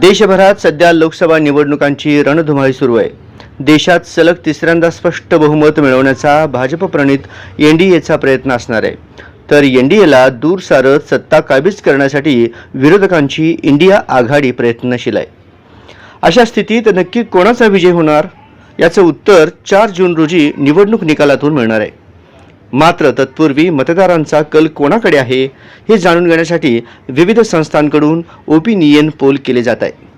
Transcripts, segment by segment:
देशभरात सध्या लोकसभा निवडणुकांची रणधुमाळी सुरू आहे. देशात सलग तिसऱ्यांदा स्पष्ट बहुमत मिळवण्याचा भाजप प्रणित एचा प्रयत्न असणार आहे. तर एन डी दूर सारत सत्ता काबीज करण्यासाठी विरोधकांची इंडिया आघाडी प्रयत्नशील आहे. अशा स्थितीत नक्की कोणाचा विजय होणार? याचं उत्तर चार जून रोजी निवडणूक निकालातून मिळणार आहे. मात्र तत्पूर्वी मतदारांचा कल कोणाकडे आहे हे जाणून घेण्यासाठी विविध संस्थांकडून ओपिनियन पोल केले जात आहे.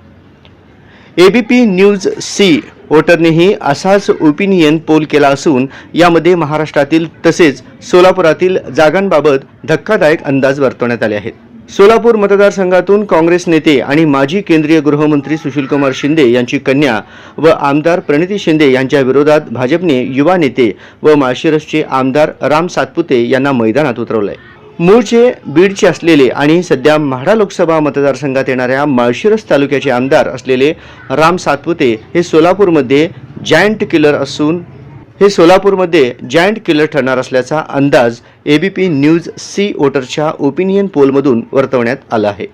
एबीपी न्यूज सी वोटरनेही असाच ओपिनियन पोल केला असून यामध्ये महाराष्ट्रातील तसेच सोलापुरातील जागांबाबत धक्कादायक अंदाज वर्तवण्यात आले आहेत. सोलापूर मतदारसंघातून काँग्रेस नेते आणि माजी केंद्रीय गृहमंत्री सुशीलकुमार शिंदे यांची कन्या व आमदार प्रणिती शिंदे यांच्या विरोधात भाजपने युवा नेते व माळशिरसचे आमदार राम सातपुते यांना मैदानात उतरवलंय. मूळचे बीडचे असलेले आणि सध्या म्हाडा लोकसभा मतदारसंघात येणाऱ्या माळशिरस तालुक्याचे आमदार असलेले राम सातपुते हे सोलापूरमध्ये जायंट किलर असून हे सोलापूरमध्ये जायंट किलर ठरणार असल्याचा अंदाज एबीपी न्यूज सी वोटरच्या ओपिनियन पोलमधून वर्तवण्यात आला आहे.